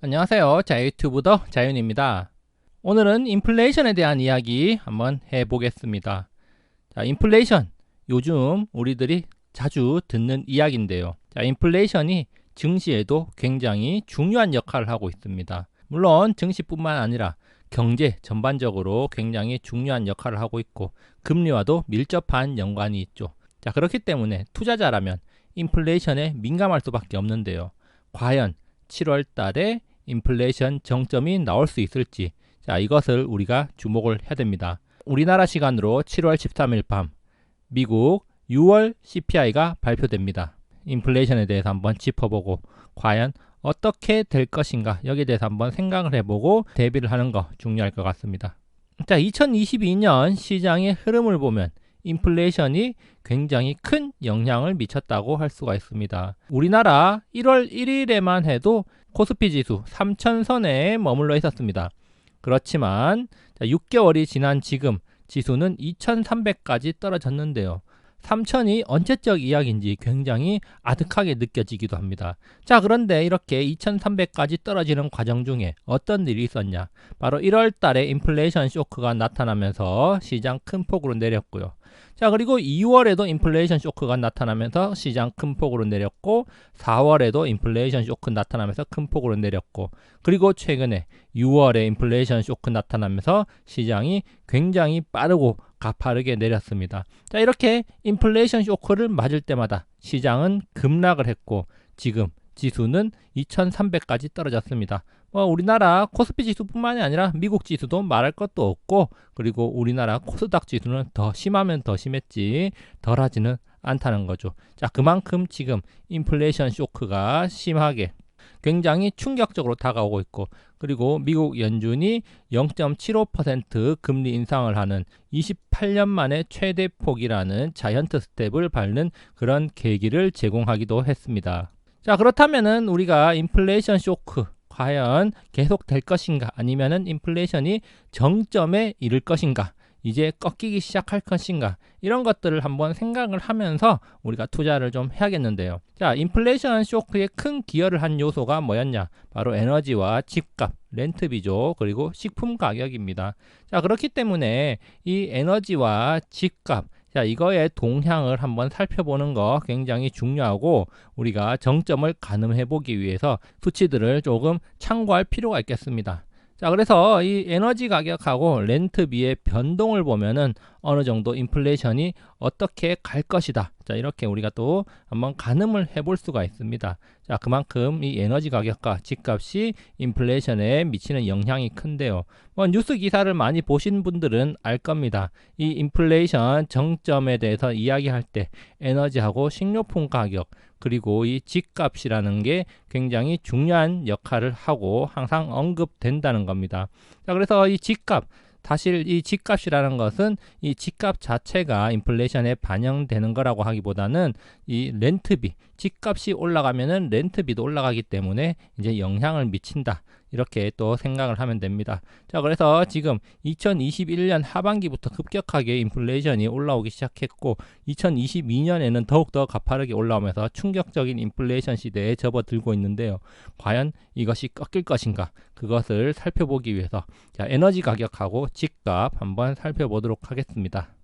안녕하세요. 자유튜브더 자윤입니다. 오늘은 인플레이션에 대한 이야기 한번 해보겠습니다. 자, 인플레이션. 요즘 우리들이 자주 듣는 이야기인데요. 자, 인플레이션이 증시에도 굉장히 중요한 역할을 하고 있습니다. 물론 증시뿐만 아니라 경제 전반적으로 굉장히 중요한 역할을 하고 있고 금리와도 밀접한 연관이 있죠. 자, 그렇기 때문에 투자자라면 인플레이션에 민감할 수밖에 없는데요. 과연 7월 달에 인플레이션 정점이 나올 수 있을지 자 이것을 우리가 주목을 해야 됩니다. 우리나라 시간으로 7월 13일 밤 미국 6월 CPI가 발표됩니다. 인플레이션에 대해서 한번 짚어보고 과연 어떻게 될 것인가 여기에 대해서 한번 생각을 해보고 대비를 하는 거 중요할 것 같습니다. 자 2022년 시장의 흐름을 보면 인플레이션이 굉장히 큰 영향을 미쳤다고 할 수가 있습니다. 우리나라 1월 1일에만 해도 코스피 지수 3천선에 머물러 있었습니다. 그렇지만 6개월이 지난 지금 지수는 2300까지 떨어졌는데요. 3천이 언제적 이야기인지 굉장히 아득하게 느껴지기도 합니다. 자, 그런데 이렇게 2300까지 떨어지는 과정 중에 어떤 일이 있었냐? 바로 1월 달에 인플레이션 쇼크가 나타나면서 시장 큰 폭으로 내렸고요. 자, 그리고 2월에도 인플레이션 쇼크가 나타나면서 시장 큰 폭으로 내렸고 4월에도 인플레이션 쇼크 나타나면서 큰 폭으로 내렸고 그리고 최근에 6월에 인플레이션 쇼크 나타나면서 시장이 굉장히 빠르고 가파르게 내렸습니다. 자, 이렇게 인플레이션 쇼크를 맞을 때마다 시장은 급락을 했고 지금 지수는 2300까지 떨어졌습니다. 뭐 우리나라 코스피 지수뿐만이 아니라 미국 지수도 말할 것도 없고 그리고 우리나라 코스닥 지수는 더 심하면 더 심했지 덜하지는 않다는 거죠. 자 그만큼 지금 인플레이션 쇼크가 심하게 굉장히 충격적으로 다가오고 있고 그리고 미국 연준이 0.75% 금리 인상을 하는 28년 만에 최대 폭이라는 자이언트 스텝을 밟는 그런 계기를 제공하기도 했습니다. 자 그렇다면은 우리가 인플레이션 쇼크 과연 계속 될 것인가 아니면은 인플레이션이 정점에 이를 것인가 이제 꺾이기 시작할 것인가 이런 것들을 한번 생각을 하면서 우리가 투자를 좀 해야겠는데요. 자, 인플레이션 쇼크에 큰 기여를 한 요소가 뭐였냐? 바로 에너지와 집값, 렌트비죠. 그리고 식품 가격입니다. 자, 그렇기 때문에 이 에너지와 집값 자, 이거의 동향을 한번 살펴보는 거 굉장히 중요하고 우리가 정점을 가늠해 보기 위해서 수치들을 조금 참고할 필요가 있겠습니다. 자, 그래서 이 에너지 가격하고 렌트비의 변동을 보면은 어느 정도 인플레이션이 어떻게 갈 것이다. 자, 이렇게 우리가 또 한번 가늠을 해볼 수가 있습니다. 자, 그만큼 이 에너지 가격과 집값이 인플레이션에 미치는 영향이 큰데요. 뭐 뉴스 기사를 많이 보신 분들은 알 겁니다. 이 인플레이션 정점에 대해서 이야기할 때 에너지하고 식료품 가격 그리고 이 집값이라는 게 굉장히 중요한 역할을 하고 항상 언급된다는 겁니다. 자, 그래서 이 집값 사실 이 집값이라는 것은 이 집값 자체가 인플레이션에 반영되는 거라고 하기보다는 이 렌트비, 집값이 올라가면은 렌트비도 올라가기 때문에 이제 영향을 미친다. 이렇게 또 생각을 하면 됩니다. 자, 그래서 지금 2021년 하반기부터 급격하게 인플레이션이 올라오기 시작했고 2022년에는 더욱더 가파르게 올라오면서 충격적인 인플레이션 시대에 접어들고 있는데요. 과연 이것이 꺾일 것인가? 그것을 살펴보기 위해서 자, 에너지 가격하고 집값 한번 살펴보도록 하겠습니다.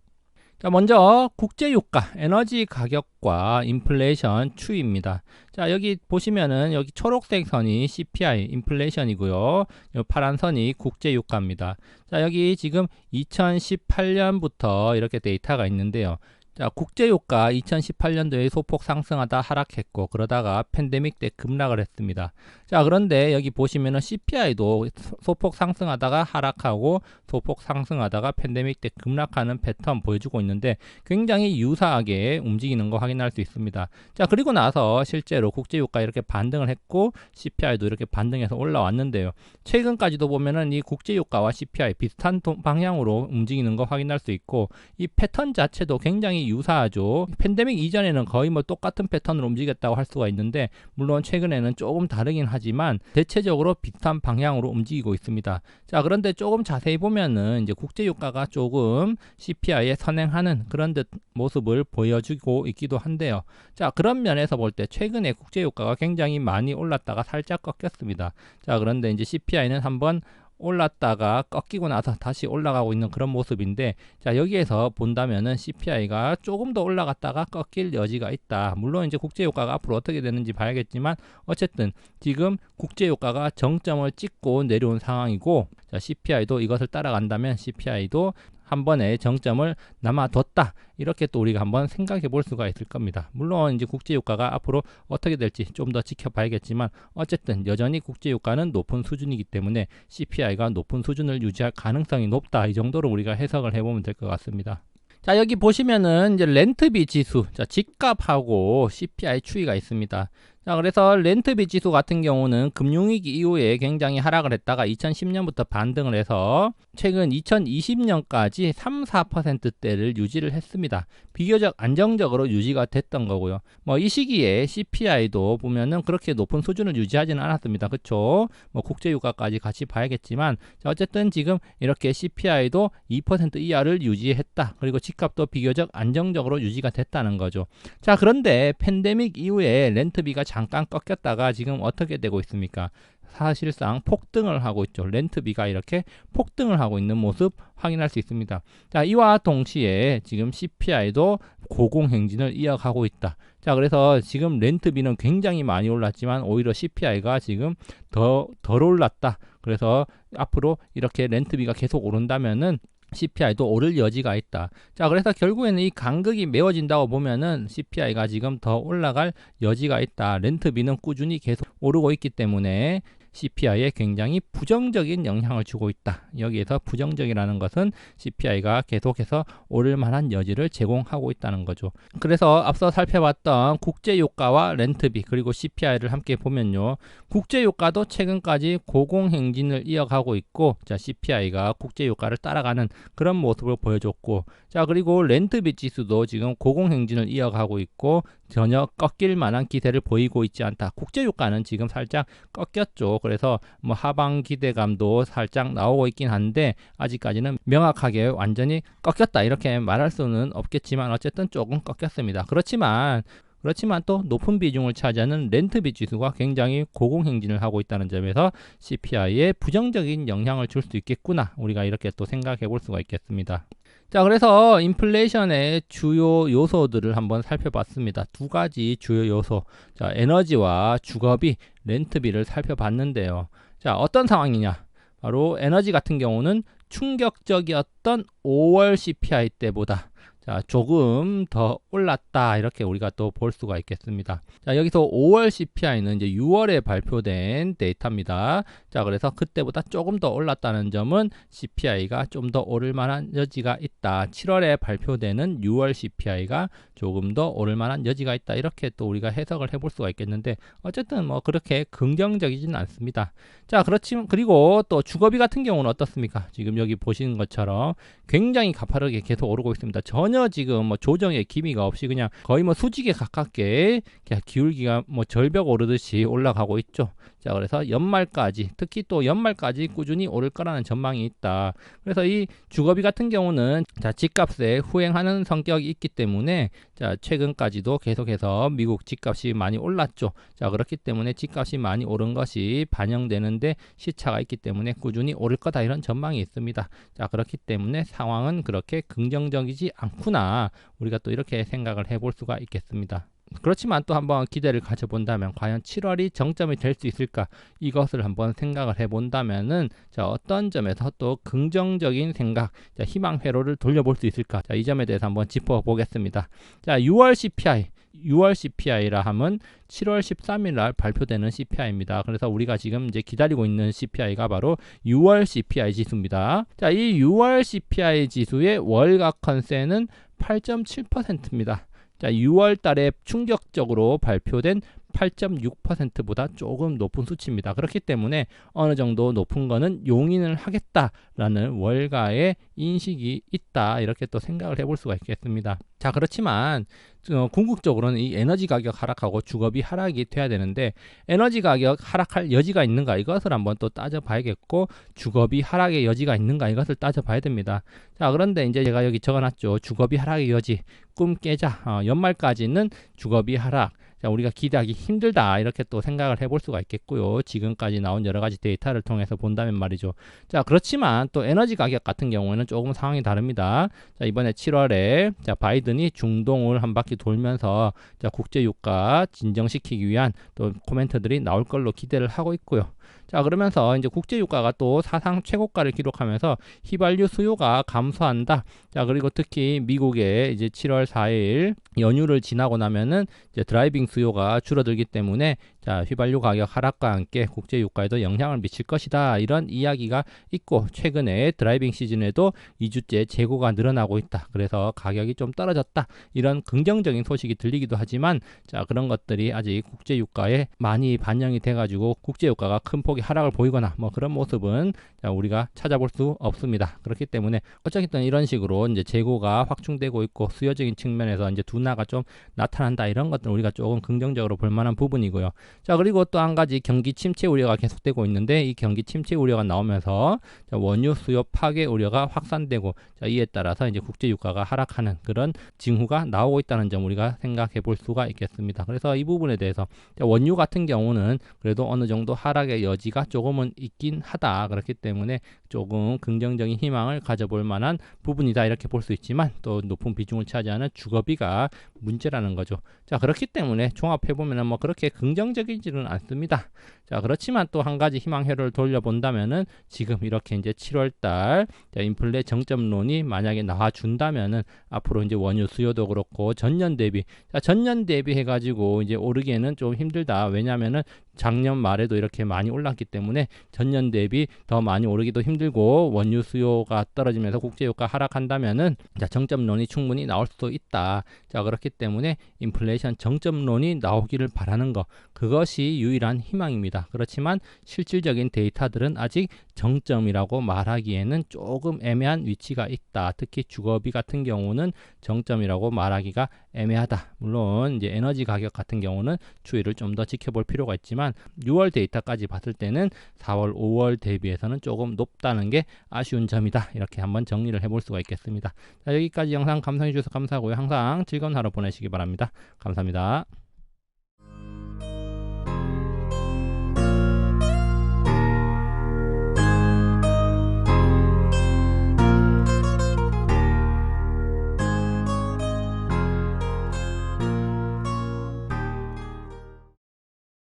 자, 먼저 국제유가, 에너지 가격과 인플레이션 추이입니다. 자, 여기 보시면은 여기 초록색 선이 CPI, 인플레이션이고요. 파란 선이 국제유가입니다. 자, 여기 지금 2018년부터 이렇게 데이터가 있는데요. 자, 국제유가 2018년도에 소폭 상승하다 하락했고 그러다가 팬데믹 때 급락을 했습니다. 자, 그런데 여기 보시면은 CPI도 소폭 상승하다가 하락하고 소폭 상승하다가 팬데믹 때 급락하는 패턴 보여주고 있는데 굉장히 유사하게 움직이는 거 확인할 수 있습니다. 자, 그리고 나서 실제로 국제유가 이렇게 반등을 했고 CPI도 이렇게 반등해서 올라왔는데요. 최근까지도 보면은 이 국제유가와 CPI 비슷한 방향으로 움직이는 거 확인할 수 있고 이 패턴 자체도 굉장히 유사하죠. 팬데믹 이전에는 거의 뭐 똑같은 패턴으로 움직였다고 할 수가 있는데 물론 최근에는 조금 다르긴 하지만 대체적으로 비슷한 방향으로 움직이고 있습니다. 자, 그런데 조금 자세히 보면은 이제 국제 유가가 조금 CPI에 선행하는 그런 듯 모습을 보여주고 있기도 한데요. 자, 그런 면에서 볼 때 최근에 국제 유가가 굉장히 많이 올랐다가 살짝 꺾였습니다. 자, 그런데 이제 CPI는 한번 올랐다가 꺾이고 나서 다시 올라가고 있는 그런 모습인데 자 여기에서 본다면은 CPI가 조금 더 올라갔다가 꺾일 여지가 있다. 물론 이제 국제유가가 앞으로 어떻게 되는지 봐야겠지만 어쨌든 지금 국제유가가 정점을 찍고 내려온 상황이고 자 CPI도 이것을 따라간다면 CPI도 한 번에 정점을 남아뒀다. 이렇게 또 우리가 한번 생각해 볼 수가 있을 겁니다. 물론 이제 국제유가가 앞으로 어떻게 될지 좀 더 지켜봐야겠지만 어쨌든 여전히 국제유가는 높은 수준이기 때문에 CPI가 높은 수준을 유지할 가능성이 높다. 이 정도로 우리가 해석을 해보면 될 것 같습니다. 자 여기 보시면은 이제 렌트비 지수 자 집값하고 CPI 추이가 있습니다 자, 그래서 렌트비 지수 같은 경우는 금융위기 이후에 굉장히 하락을 했다가 2010년부터 반등을 해서 최근 2020년까지 3, 4%대를 유지를 했습니다. 비교적 안정적으로 유지가 됐던 거고요. 뭐 이 시기에 CPI도 보면은 그렇게 높은 수준을 유지하지는 않았습니다. 그쵸? 뭐 국제유가까지 같이 봐야겠지만 자, 어쨌든 지금 이렇게 CPI도 2% 이하를 유지했다. 그리고 집값도 비교적 안정적으로 유지가 됐다는 거죠. 자, 그런데 팬데믹 이후에 렌트비가 잠깐 꺾였다가 지금 어떻게 되고 있습니까? 사실상 폭등을 하고 있죠. 렌트비가 이렇게 폭등을 하고 있는 모습 확인할 수 있습니다. 자, 이와 동시에 지금 CPI도 고공행진을 이어가고 있다. 자, 그래서 지금 렌트비는 굉장히 많이 올랐지만 오히려 CPI가 지금 더 덜 올랐다. 그래서 앞으로 이렇게 렌트비가 계속 오른다면은 CPI도 오를 여지가 있다. 자, 그래서 결국에는 이 간극이 메워진다고 보면은 CPI가 지금 더 올라갈 여지가 있다. 렌트비는 꾸준히 계속 오르고 있기 때문에 CPI에 굉장히 부정적인 영향을 주고 있다. 여기에서 부정적이라는 것은 CPI가 계속해서 오를 만한 여지를 제공하고 있다는 거죠. 그래서 앞서 살펴봤던 국제유가와 렌트비 그리고 CPI를 함께 보면요. 국제유가도 최근까지 고공행진을 이어가고 있고 자 CPI가 국제유가를 따라가는 그런 모습을 보여줬고 자 그리고 렌트비 지수도 지금 고공행진을 이어가고 있고 전혀 꺾일 만한 기세를 보이고 있지 않다. 국제유가는 지금 살짝 꺾였죠. 그래서 뭐 하방 기대감도 살짝 나오고 있긴 한데 아직까지는 명확하게 완전히 꺾였다 이렇게 말할 수는 없겠지만 어쨌든 조금 꺾였습니다. 그렇지만 그렇지만 또 높은 비중을 차지하는 렌트비 지수가 굉장히 고공행진을 하고 있다는 점에서 CPI에 부정적인 영향을 줄 수 있겠구나 우리가 이렇게 또 생각해 볼 수가 있겠습니다. 자, 그래서 인플레이션의 주요 요소들을 한번 살펴봤습니다. 두 가지 주요 요소. 자, 에너지와 주거비, 렌트비를 살펴봤는데요. 자, 어떤 상황이냐? 바로 에너지 같은 경우는 충격적이었던 5월 CPI 때보다 자, 조금 더 올랐다. 이렇게 우리가 또 볼 수가 있겠습니다. 자, 여기서 5월 CPI는 이제 6월에 발표된 데이터입니다. 자, 그래서 그때보다 조금 더 올랐다는 점은 CPI가 좀 더 오를 만한 여지가 있다. 7월에 발표되는 6월 CPI가 조금 더 오를 만한 여지가 있다. 이렇게 또 우리가 해석을 해볼 수가 있겠는데 어쨌든 뭐 그렇게 긍정적이지는 않습니다. 자, 그렇지만 그리고 또 주거비 같은 경우는 어떻습니까? 지금 여기 보시는 것처럼 굉장히 가파르게 계속 오르고 있습니다. 전혀 지금 뭐 조정의 기미가 없이 그냥 거의 뭐 수직에 가깝게 기울기가 뭐 절벽 오르듯이 올라가고 있죠. 자, 그래서 연말까지 특히 또 연말까지 꾸준히 오를 거라는 전망이 있다. 그래서 이 주거비 같은 경우는 자, 집값에 후행하는 성격이 있기 때문에 자, 최근까지도 계속해서 미국 집값이 많이 올랐죠. 자, 그렇기 때문에 집값이 많이 오른 것이 반영되는데 시차가 있기 때문에 꾸준히 오를 거다 이런 전망이 있습니다. 자, 그렇기 때문에 상황은 그렇게 긍정적이지 않구나. 우리가 또 이렇게 생각을 해볼 수가 있겠습니다. 그렇지만 또 한번 기대를 가져본다면 과연 7월이 정점이 될 수 있을까 이것을 한번 생각을 해본다면은 자 어떤 점에서 또 긍정적인 생각 자 희망 회로를 돌려볼 수 있을까 자 이 점에 대해서 한번 짚어보겠습니다 자 6월 CPI 6월 CPI라 하면 7월 13일 날 발표되는 CPI입니다. 그래서 우리가 지금 이제 기다리고 있는 CPI가 바로 6월 CPI 지수입니다. 자, 이 6월 CPI 지수의 월각 컨센은 8.7%입니다. 자, 6월 달에 충격적으로 발표된 8.6%보다 조금 높은 수치입니다. 그렇기 때문에 어느 정도 높은 거는 용인을 하겠다라는 월가의 인식이 있다 이렇게 또 생각을 해볼 수가 있겠습니다. 자 그렇지만 어, 궁극적으로는 이 에너지 가격 하락하고 주거비 하락이 돼야 되는데 에너지 가격 하락할 여지가 있는가 이것을 한번 또 따져봐야겠고 주거비 하락의 여지가 있는가 이것을 따져봐야 됩니다. 자 그런데 이제 제가 여기 적어놨죠 주거비 하락의 여지 꿈 깨자 어, 연말까지는 주거비 하락 자, 우리가 기대하기 힘들다 이렇게 또 생각을 해볼 수가 있겠고요. 지금까지 나온 여러 가지 데이터를 통해서 본다면 말이죠. 자 그렇지만 또 에너지 가격 같은 경우에는 조금 상황이 다릅니다. 자 이번에 7월에 자 바이든이 중동을 한 바퀴 돌면서 자 국제 유가 진정시키기 위한 또 코멘트들이 나올 걸로 기대를 하고 있고요. 자 그러면서 이제 국제 유가가 또 사상 최고가를 기록하면서 휘발유 수요가 감소한다. 자 그리고 특히 미국의 이제 7월 4일 연휴를 지나고 나면은 이제 드라이빙 수요가 줄어들기 때문에 자, 휘발유 가격 하락과 함께 국제 유가에도 영향을 미칠 것이다. 이런 이야기가 있고 최근에 드라이빙 시즌에도 2주째 재고가 늘어나고 있다. 그래서 가격이 좀 떨어졌다. 이런 긍정적인 소식이 들리기도 하지만 자, 그런 것들이 아직 국제 유가에 많이 반영이 돼 가지고 국제 유가가 큰 폭의 하락을 보이거나 뭐 그런 모습은 자, 우리가 찾아볼 수 없습니다. 그렇기 때문에 어쨌든 이런 식으로 이제 재고가 확충되고 있고 수요적인 측면에서 이제 둔화가 좀 나타난다. 이런 것들 우리가 조금 긍정적으로 볼 만한 부분이고요. 자 그리고 또 한 가지 경기 침체 우려가 계속되고 있는데 이 경기 침체 우려가 나오면서 자, 원유 수요 파괴 우려가 확산되고 자, 이에 따라서 이제 국제 유가가 하락하는 그런 징후가 나오고 있다는 점 우리가 생각해 볼 수가 있겠습니다. 그래서 이 부분에 대해서 자, 원유 같은 경우는 그래도 어느 정도 하락의 여지가 조금은 있긴 하다 그렇기 때문에 조금 긍정적인 희망을 가져볼 만한 부분이다 이렇게 볼 수 있지만 또 높은 비중을 차지하는 주거비가 문제라는 거죠. 자 그렇기 때문에 종합해 보면은 뭐 그렇게 긍정적이지는 않습니다. 자 그렇지만 또 한 가지 희망회로를 돌려본다면은 지금 이렇게 이제 7월 달 인플레 정점론이 만약에 나와준다면은 앞으로 이제 원유 수요도 그렇고 전년 대비 자 전년 대비 해가지고 이제 오르기에는 좀 힘들다. 왜냐면은 작년 말에도 이렇게 많이 올랐기 때문에 전년 대비 더 많이 오르기도 힘들고 원유 수요가 떨어지면서 국제유가 하락한다면은 자 정점론이 충분히 나올 수도 있다. 자 그렇기 때문에 인플레이션 정점론이 나오기를 바라는 것 그것이 유일한 희망입니다. 그렇지만 실질적인 데이터들은 아직 정점이라고 말하기에는 조금 애매한 위치가 있다. 특히 주거비 같은 경우는 정점이라고 말하기가 애매하다. 물론 이제 에너지 가격 같은 경우는 추이를 좀 더 지켜볼 필요가 있지만 6월 데이터까지 봤을 때는 4월, 5월 대비해서는 조금 높다는 게 아쉬운 점이다. 이렇게 한번 정리를 해볼 수가 있겠습니다. 자, 여기까지 영상 감상해 주셔서 감사하고요. 항상 즐거운 하루 보내시기 바랍니다. 감사합니다.